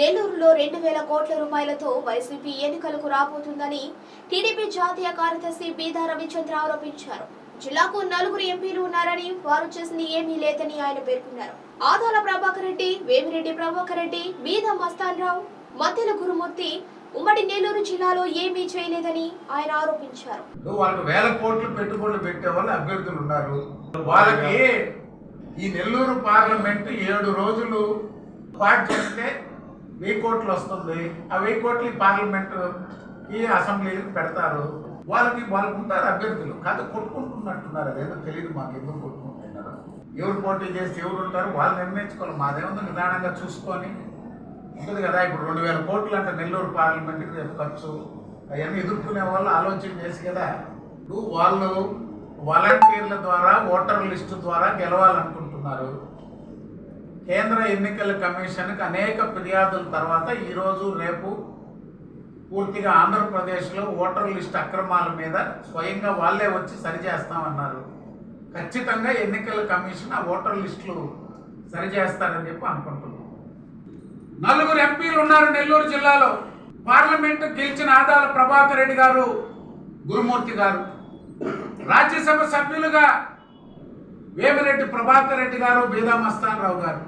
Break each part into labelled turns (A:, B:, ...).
A: నెల్లూరులో రెండు వేల కోట్ల రూపాయలతో వైసీపీ ఎన్నికలకు రాబోతుందని టీడీపీ జాతీయ కార్యదర్శి బీదా రవిచంద్ర ఆరోపించారు. జిల్లాకు నలుగురు ఎంపీలు ఉన్నారని వారు చేసింది ఏమీ లేదని ఆయన పేర్కొన్నారు. ఆదాల ప్రభాకర్ రెడ్డి వేమిరెడ్డి ప్రభాకర్ రెడ్డి బీదా మస్తాన్ రావు మధ్యల గురుమూర్తి ఉమ్మడి నెల్లూరు జిల్లాలో ఏమీ చేయలేదని ఆయన ఆరోపించారు.
B: వాళ్ళకి వేల కోట్లు పెట్టుబడులు పెట్టే వాళ్ళు అభ్యర్థులు ఉన్నారు. వాళ్ళకి ఈ నెల్లూరు పార్లమెంట్ ఏడు రోజులు పాటు చేస్తే వెయ్యి కోట్లు వస్తుంది. ఆ వెయ్యి కోట్లు ఈ పార్లమెంట్ ఈ అసెంబ్లీలకు పెడతారు. వాళ్ళకి వాళ్ళకు ఉంటారు అభ్యర్థులు. కాదు కొట్టుకుంటున్నట్టున్నారు. అదేదో తెలియదు మాకు ఎందుకు కొట్టుకుంటున్నారు. ఎవరు పోటీ చేస్తే ఎవరు ఉంటారు? వాళ్ళు నిర్ణయించుకోవాలి. మాదేముందో నిదానంగా చూసుకొని ఉంటుంది కదా. ఇప్పుడు రెండు వేల కోట్లు అంటే నెల్లూరు పార్లమెంట్కి రేపు ఖర్చు. అవన్నీ ఎదుర్కొనే వాళ్ళు ఆలోచన చేసి కదా. ఇప్పుడు వాళ్ళు వాలంటీర్ల ద్వారా ఓటర్ లిస్టు ద్వారా గెలవాలనుకుంటున్నారు. కేంద్ర ఎన్నికల కమిషన్కి అనేక ఫిర్యాదుల తర్వాత ఈరోజు రేపు పూర్తిగా ఆంధ్రప్రదేశ్లో ఓటర్ లిస్ట్ అక్రమాల మీద స్వయంగా వాళ్ళే వచ్చి సరిచేస్తామన్నారు. ఖచ్చితంగా ఎన్నికల కమిషన్ ఆ ఓటర్ లిస్టులు సరిచేస్తారని చెప్పి అనుకుంటున్నాం. నలుగురు ఎంపీలు ఉన్నారు నెల్లూరు జిల్లాలో. పార్లమెంటు గెలిచిన ఆదాల ప్రభాకర్ రెడ్డి గారు గురుమూర్తి గారు. రాజ్యసభ సభ్యులుగా వేమిరెడ్డి ప్రభాకర్ రెడ్డి గారు బీదామస్తాన్ రావు గారు.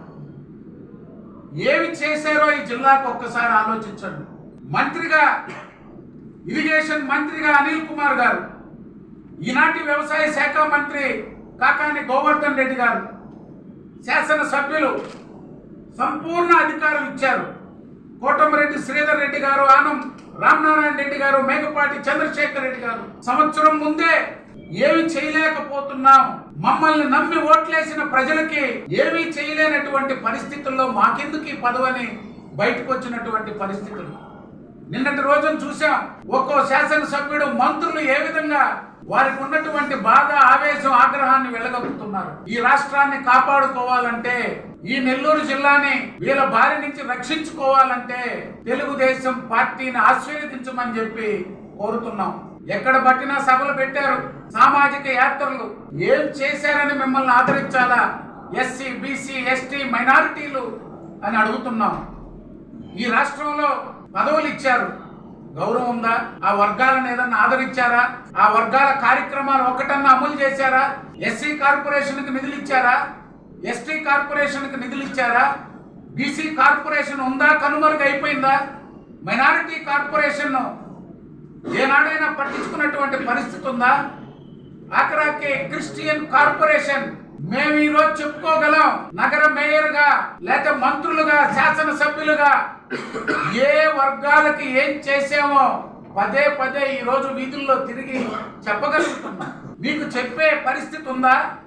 B: ఏమి చేశారో ఈ జిల్లాకు ఒక్కసారి ఆలోచించండి. మంత్రిగా ఇరిగేషన్ మంత్రిగా అనిల్ కుమార్ గారు ఈనాటి వ్యవసాయ శాఖ మంత్రి కాకాని గోవర్ధన్ రెడ్డి గారు శాసనసభ్యులు సంపూర్ణ అధికారం ఇచ్చారు. కోటమరెడ్డి శ్రీధర్ రెడ్డి గారు ఆనం రామనారాయణ రెడ్డి గారు మేకపాటి చంద్రశేఖర్ రెడ్డి గారు. సంవత్సరం ముందే ఏమి చేయలేకపోతున్నాం. మమ్మల్ని నమ్మి ఓట్లేసిన ప్రజలకి ఏమీ చేయలేనటువంటి పరిస్థితుల్లో మాకెందుకు ఈ పదవని బయటకు వచ్చినటువంటి పరిస్థితులు? నిన్నటి రోజున చూసాం ఒక్కో శాసనసభ్యుడు మంత్రులు ఏ విధంగా వారికి ఉన్నటువంటి బాధ ఆవేశం ఆగ్రహాన్ని వెళ్ళగలుగుతున్నారు ఈ రాష్ట్రాన్ని కాపాడుకోవాలంటే ఈ నెల్లూరు జిల్లాని వీళ్ళ బారి నుంచి రక్షించుకోవాలంటే తెలుగుదేశం పార్టీని ఆశీర్వదించమని చెప్పి కోరుతున్నాం. ఎక్కడ పట్టినా సభలు పెట్టారు సామాజిక యాత్రలు. ఏం చేశారని మిమ్మల్ని ఆదరించాలా? ఎస్సీ బీసీ ఎస్టీ మైనారిటీలు అని అడుగుతున్నాం. ఈ రాష్ట్రంలో పదవులు ఇచ్చారు. గౌరవం ఉందా? ఆ వర్గాలను ఏదన్నా ఆదరించారా? ఆ వర్గాల కార్యక్రమాలు ఒకటన్నా అమలు చేశారా? ఎస్సీ కార్పొరేషన్కి నిధులు ఇచ్చారా? ఎస్టీ కార్పొరేషన్కి నిధులు ఇచ్చారా? బీసీ కార్పొరేషన్ ఉందా? కనుమరుగు అయిపోయిందా మైనారిటీ కార్పొరేషన్ ఏనాడైనా పట్టించుకున్నటువంటి పరిస్థితి ఉందా? అక్కడే క్రిస్టియన్ కార్పొరేషన్ మేము ఈ రోజు చెప్పుకోగలం నగర మేయర్గా లేక మంత్రులుగా శాసనసభ్యులుగా ఏ వర్గాలకి ఏం చేసామో పదే పదే ఈ రోజు వీధుల్లో తిరిగి చెప్పగలుగుతున్నా. మీకు చెప్పే పరిస్థితి ఉందా?